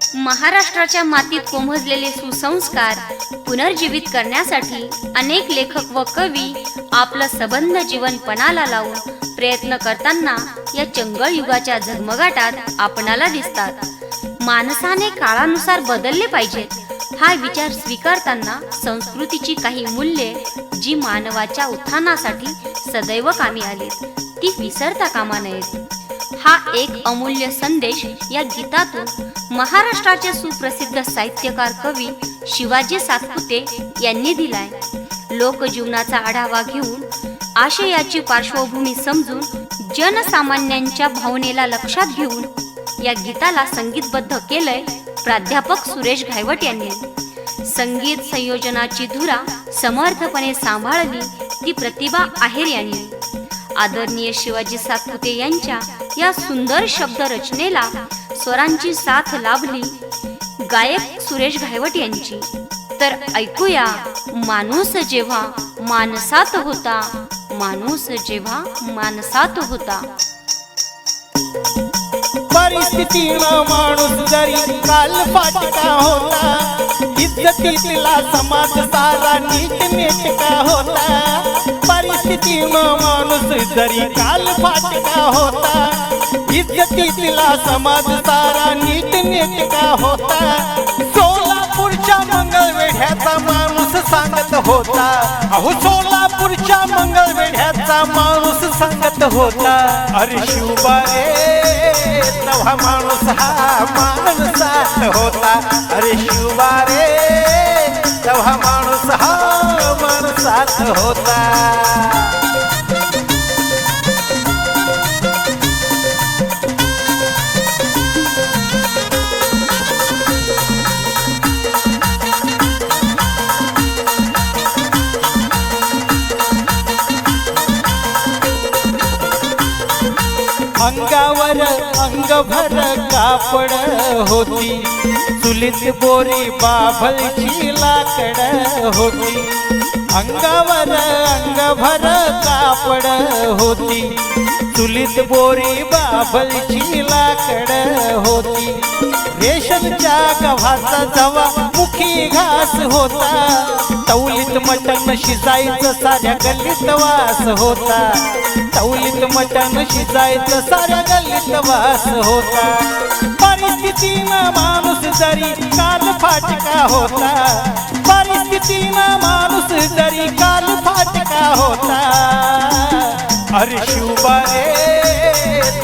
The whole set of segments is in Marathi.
महाराष्ट्राच्या मातीत कोमजलेले सुसंस्कार पुनर्जीवित करण्यासाठी अनेक लेखक व कवी आपलं सबंध जीवन पणाला लावून प्रयत्न करताना या चंगळ युगाच्या झगमगाटात आपणाला दिसतात. माणसाने काळानुसार बदलले पाहिजेत हा विचार स्वीकारताना संस्कृतीची काही मूल्ये जी मानवाच्या उत्थानासाठी सदैव कामी आली ती विसरता कामा नयेत. हा एक अमूल्य संदेश या गीतातून महाराष्ट्राचे सुप्रसिद्ध साहित्यकार कवी शिवाजी सातपुते यांनी दिलाय. लोकजीवनाचा आढावा घेऊन आशयाची पार्श्वभूमी समजून जनसामान्यांच्या भावनेला लक्षात घेऊन या गीताला संगीतबद्ध केलंय प्राध्यापक सुरेश घायवट यांनी. संगीत संयोजनाची धुरा समर्थपणे सांभाळली ती प्रतिभा आहेर यांनी. आदरणीय शिवाजी सातपुते यांच्या या सुंदर शब्द रचनेला स्वरांची साथ लाभली गायक सुरेश घायवट यांची. तर ऐकूया माणूस जेव्हा मानसात होता माणूस जेव्हा मानसात होता. परिस्थितीनं माणूस जरी काल फाटका होता इज्जतीतला समाज सारा नीट नेटका होता. परिस्थितीनं माणूस जरी काल फाटका होता इज्जतीतला समाज सारा नीट नेटका होता. सोलापूरच्या मंगळवेढ्याचा माणूस सांगत होता. अहो सोलापूरच्या मंगळवेढ्याचा माणूस सांगत होता. अरे शिवबारे नवा माणूस हा माणसात होता. अरे शिवबारे नवा माणूस हा माणसात होता. अंगावर अंगभर कापड होती. चुलीत बोरी बाभळची लाकड होती. अंगावर अंगभर कापड होती. चुलीत बोरी बाबलची लाकड होती. रेशनच्या गव्हाचा जवा मुखी घास होता. तौलीत मटण शिजायचं साऱ्या गल्लीत वास होता. तौलीत मटण शिजायचं साऱ्या गल्लीत वास होता. परिस्थितीनं माणूस जरी काल फाटका होता. परिस्थितीनं माणूस जरी काल फाटका होता. अरे शिवबारे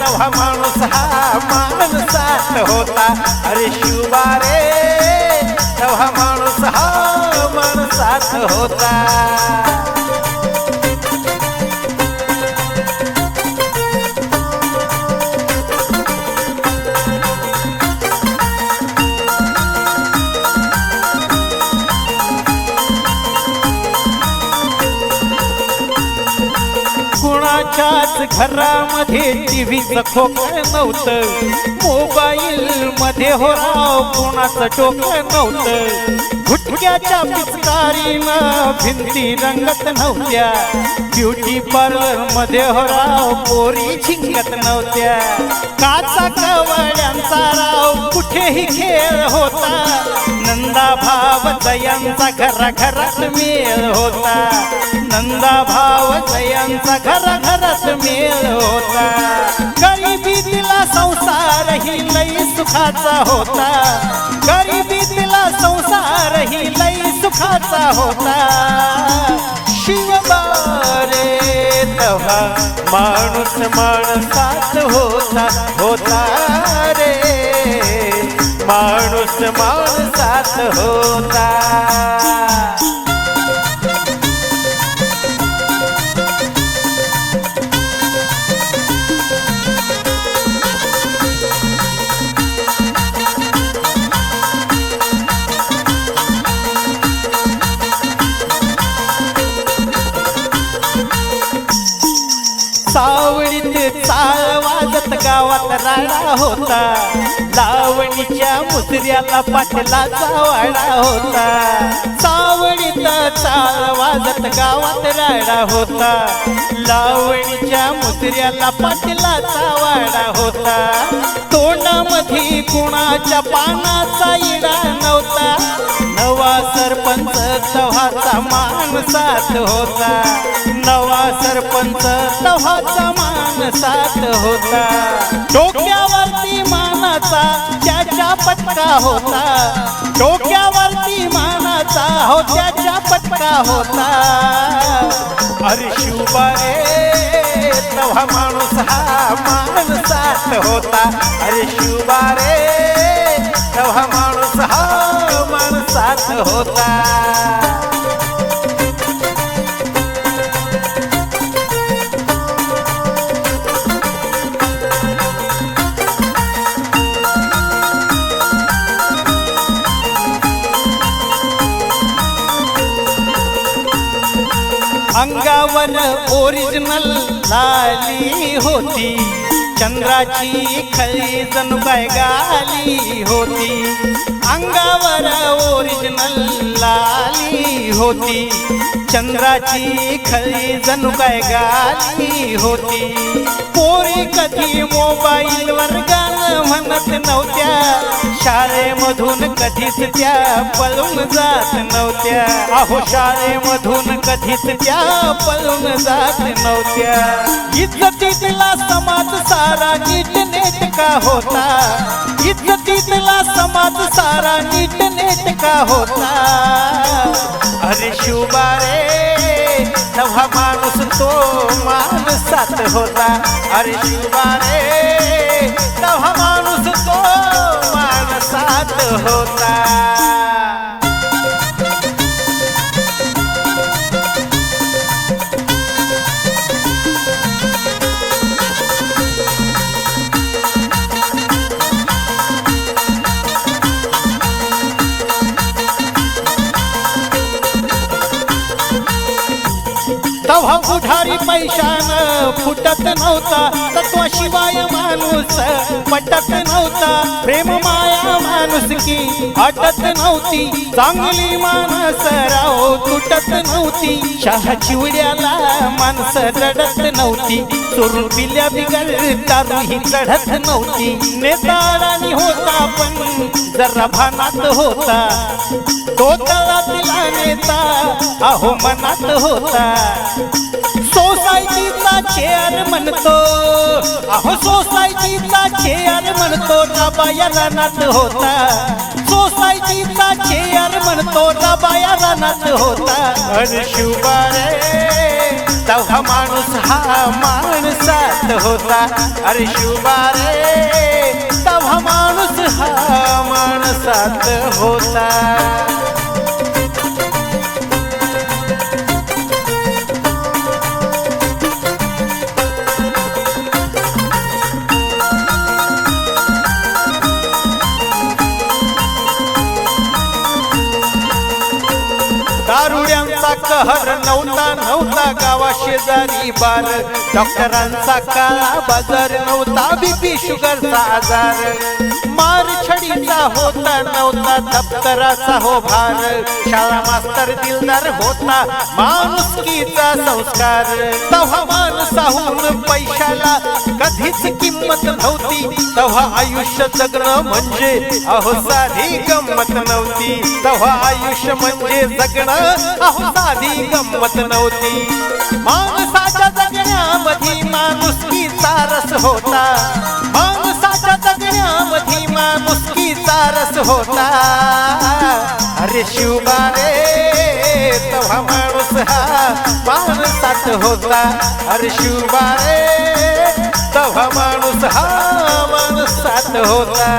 नवा माणूस हा माणसात होता. अरे शिवबारे नवा माणूस हा माणसात होता. कुणाच्याच घरामध्ये टीव्हीचं खोकळ नव्हतं. मोबाईल मध्ये हो राव कुणाचं टोकं नव्हतं. गुटक्याच्या पिचकारीनं भिंती रंगत नव्हत्या. ब्युटी पार्लरमध्ये हो राव पोरी झिंगत नव्हत्या. काचा कवड्यांचा राव कुठेही खेळ होता. नंदा भाव जयांचा घरा घरात मेळ होता. नंदा भाव जयांचा घरा घरात मेळ होता. गरिबीतला संसार ही लई सुखाचा होता. गरीब सुखाचा होता. शिवबारे तव्हा माणूस माणसात होता होता रे. माणूस माणसात होता. सावळीत चाळ वाजत गावात राडा होता. लावणीच्या मुसऱ्याला पाटलाचा वाडा होता. सावळीत चाळ वाजत गावात राडा होता. लावणीच्या मुसऱ्याला पाटलाचा वाडा होता. तोंडामध्ये कुणाच्या पानाचा इडा नव्हता. नवा सरपंच तव्हाचा माणसात होता. नवा सरपंच तव्हाचा माणसात होता. डोक्यावरती मानाचा त्याच्या पटका होता. डोक्यावरती मानाचा हो त्याच्या पटका होता. अरे शिवबारे तव्हा माणूस हा माणसात होता. अरे शिवबारे तव्हा माणूस हा साथ होता। अंगावर ओरिजिनल लाली होती। चंद्राची खळी जणू काय गाली होती. अंगावर ओरिजिनल लाली होती. चंद्राची खळी जणू काय गाली होती. पोरी कधी मोबाईलवर गाणं म्हणत नव्हत्या. शाळेमधून कधीच त्या पळून जात नव्हत्या. अहो शाळेमधून कधीच त्या पळून जात नव्हत्या. इज्जतीतला समाज सारा नीट नेटका होता? इज्जतीतला समाज सारा नीट नेटका होता? अरे शुभारे नवा माणूस तो माणसात होता. अरे शिवबारे नवा माणूस तो माणसात होता. तव्हा पुढारी पैशान फुटत नव्हता तत्वाशिवाय माणूस पटत नव्हता. प्रेम माया माणूस की अटत नव्हती चांगली माणस राव तुटत नव्हती. शहा चिवड्याला माणसं रडत नव्हती चोरून पिल्या बिगर दारूही चढत नव्हती. नेताळानी होता पण जरा भानात होता. तो तळातला नेता अहो मनात होता. सोसायटीचा चेअर म्हणतो अहो सोसायटीचा चेअर म्हणतो डबाया रानात होता. सोसायटीचा चेअर म्हणतो डबाया रानात होता. अरे शिवबारे तव्हा माणूस हा माणसात होता. अरे शिवबारे माणसात होता. दारुड्यांचा कहर नव्हता नव्हता गावा शेजारी बार. डॉक्टरांचा काळा बाजार नव्हता बीपी शुगरचा आजार. मार छडीचा होता नव्हता दप्तराचा हो भार. शाळा मास्तर दिलदार होता माणुसकीचा संस्कार. साहून पैशाला कधीच किंमत नव्हती. तेव्हा आयुष्य जगणं म्हणजे अहो साधी गंमत नव्हती. तेव्हा आयुष्य म्हणजे जगणं अहो साधी गंमत नव्हती. माणसाच्या जगण्यामध्ये माणुसकीचा रस होता. माणसाच्या जगण्यामध्ये माणुसकीचा रस होता. अरे शिवबारे तेव्हा माणूस हा माणसात होता. अरे शिवबारे तेव्हा माणूस हा माणसात होता.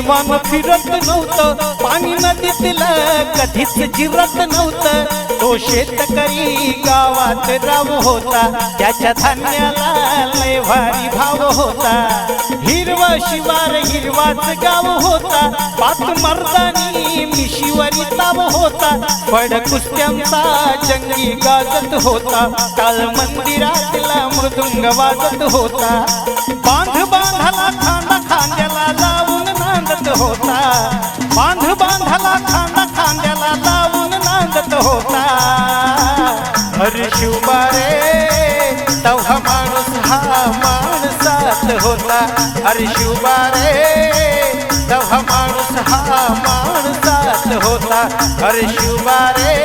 पावसाचं फिरत नव्हतं. पाणी नदीतलं कधीच जिरत नव्हतं. तो शेतकरी गावात राव होता. त्याच्या धान्याला लय भारी भाव होता. हिरवा शिवार हिरवाच गाव होता. पाच मर्दानी मिशीवरी ताव होता. फड कुस्त्यांचा जंगी गाजत होता. काल मंदिरातला मृदुंग वाजत होता. बांध बांधाला खांदा खांद्याला नांदत होता. बांध बांधला खांदा खांद्याला लावून नांदत होता. अरे शिवबारे तव्हा माणूस हा माणसात होता. अरे शिवबारे तव्हा माणूस हा माणसात होता. अरे शिवबारे